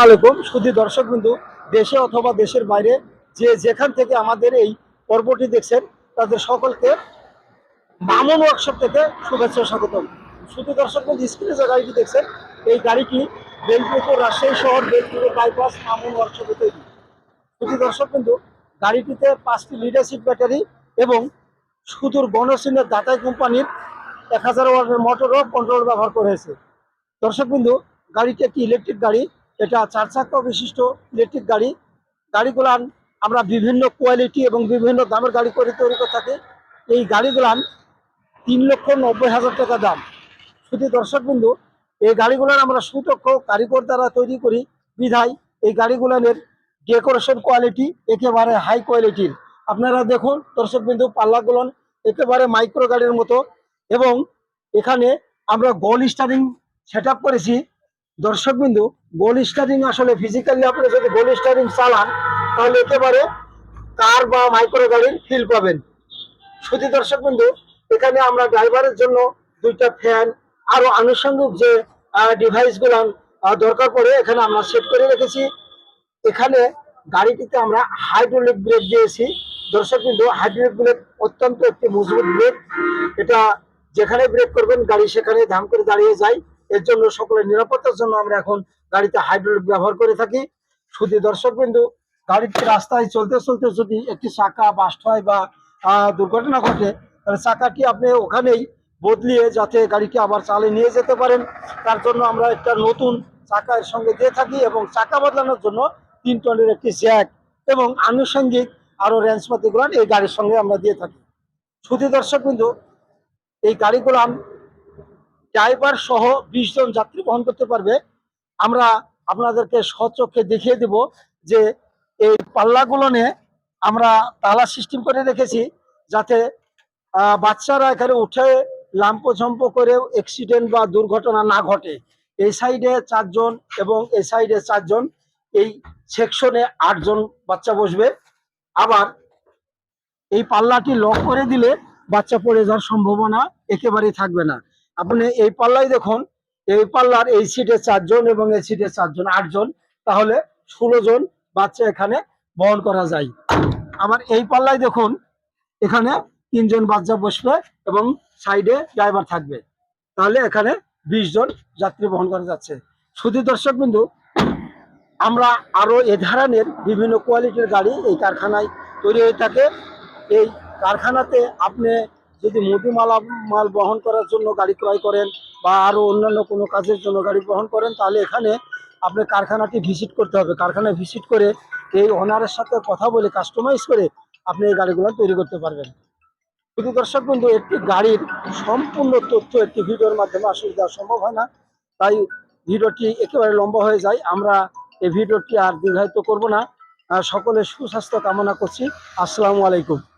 আলাইকুম শুধু দর্শক বিন্দু, দেশে অথবা দেশের বাইরে, যে যেখান থেকে আমাদের এই পর্বটি দেখছেন, তাদের সকলকে মামুন ওয়ার্কশপ থেকে শুভেচ্ছা স্বাগতম। শুধু দর্শক বিন্দু স্ক্রিনে যে গাড়িটি দেখছেন, এই গাড়িটি বেলপুকুর রাজশাহী শহর বেলপুকুর বাইপাস মামুন ওয়ার্কশপে তৈরি। শুধু দর্শক বিন্দু, গাড়িটিতে পাঁচটি লিডারশিপ ব্যাটারি এবং সুদূর গণসিনের দাতাই কোম্পানির এক হাজার ওয়াটের মোটর ও কন্ট্রোল ব্যবহার করেছে দর্শক দর্শকবিন্দু গাড়িটি একটি ইলেকট্রিক গাড়ি এটা চার চাকা বিশিষ্ট ইলেকট্রিক গাড়ি। গাড়িগুলান আমরা বিভিন্ন কোয়ালিটি এবং বিভিন্ন দামের গাড়ি করে তৈরি করে থাকি। এই গাড়িগুলান তিন লক্ষ নব্বই হাজার টাকা দাম। শুধু দর্শক দর্শকবিন্দু এই গাড়িগুলান আমরা সুদক্ষ কারিগর দ্বারা তৈরি করি। বিধায় এই গাড়িগুলানের ডেকোরেশন কোয়ালিটি একেবারে হাই কোয়ালিটির আপনারা দেখুন, দর্শক দর্শকবিন্দু পাল্লাগুলন একেবারে মাইক্রো গাড়ির মতো এবং এখানে আমরা গোল স্টারিং সেট আপ করেছি দর্শকবিন্দু গোল স্টারিং আসলে ফিজিক্যালি আপনি যদি গোল স্টারিং চালান, তাহলে একেবারে কার বা মাইক্রো গাড়ির ফিল পাবেন। শুধু দর্শকবিন্দু, এখানে আমরা ড্রাইভারের জন্য দুইটা ফ্যান আরও আনুষঙ্গিক যে ডিভাইসগুলো দরকার পড়ে, এখানে আমরা সেট করে রেখেছি। এখানে গাড়িটিতে আমরা হাইড্রোলিক ব্রেক দিয়েছি। দর্শক কিন্তু হাইড্রোলিক ব্রেক অত্যন্ত একটি মজবুত ব্রেক এটা যেখানে ব্রেক করবেন, গাড়ি সেখানে ধাম করে দাঁড়িয়ে যায়। এর জন্য সকলের নিরাপত্তার জন্য আমরা এখন গাড়িতে হাইড্রোলিক ব্যবহার করে থাকি। শুধু দর্শক বিন্দু গাড়িতে রাস্তায় চলতে চলতে যদি একটি চাকা বাস্ট হয় বা দুর্ঘটনা ঘটে, তাহলে চাকাটি আপনি ওখানেই বদলিয়ে যাতে গাড়িটি আবার চালে নিয়ে যেতে পারেন। তার জন্য আমরা একটা নতুন চাকা এর সঙ্গে দিয়ে থাকি এবং চাকা বদলানোর জন্য তিন টনের একটি জ্যাক এবং আনুষঙ্গিক আরও রেঞ্জপাতিগুলো এই গাড়ির সঙ্গে আমরা দিয়ে থাকি। শুধু দর্শক বিন্দু এই গাড়িগুলো ড্রাইভার সহ বিশ জন যাত্রী বহন করতে পারবে। আমরা আপনাদেরকে সচক্ষে দেখিয়ে দেব যে এই পাল্লাগুলোনে আমরা তালা সিস্টেম করে রেখেছি যাতে বাচ্চারা এখানে উঠে লাম্প ঝম্প করে অ্যাক্সিডেন্ট বা দুর্ঘটনা না ঘটে। এই সাইডে চারজন এবং এই সাইডে চারজন, এই সেকশনে আটজন বাচ্চা বসবে। আবার এই পাল্লাটি লক করে দিলে বাচ্চা পড়ে যাওয়ার সম্ভাবনা একেবারেই থাকবে না। আপনি এই পাল্লাই দেখুন, এই পাল্লার এই সিটে চারজন এবং এই সিটে চারজন, আটজন, তাহলে ষোলো জন বাচ্চা এখানে বহন করা যায়। আবার এই পাল্লাই দেখুন, এখানে তিনজন বাচ্চা বসবে এবং সাইডে ড্রাইভার থাকবে। তাহলে এখানে বিশ জন যাত্রী বহন করা যাচ্ছে। শুধু দর্শক বিন্দু, আমরা আরও এ ধরনের বিভিন্ন কোয়ালিটির গাড়ি এই কারখানায় তৈরি হয়ে থাকে। এই কারখানাতে আপনি যদি মুদিমালা মাল বহন করার জন্য গাড়ি ক্রয় করেন বা আরও অন্যান্য কোনো কাজের জন্য গাড়ি বহন করেন তাহলে এখানে আপনি কারখানাটি ভিজিট করতে হবে। কারখানায় ভিজিট করে এই ওনারের সাথে কথা বলে কাস্টমাইজ করে আপনি এই গাড়িগুলো তৈরি করতে পারবেন। শুধু দর্শক বন্ধু একটি গাড়ির সম্পূর্ণ তথ্য একটি ভিডিওর মাধ্যমে আসলে দেওয়া সম্ভব হয় না তাই ভিডিওটি একেবারে লম্বা হয়ে যায়। আমরা এই ভিডিওটি আর দীর্ঘায়িত করব না। আহ, সকলের সুস্বাস্থ্য কামনা করছি। আসসালামু আলাইকুম।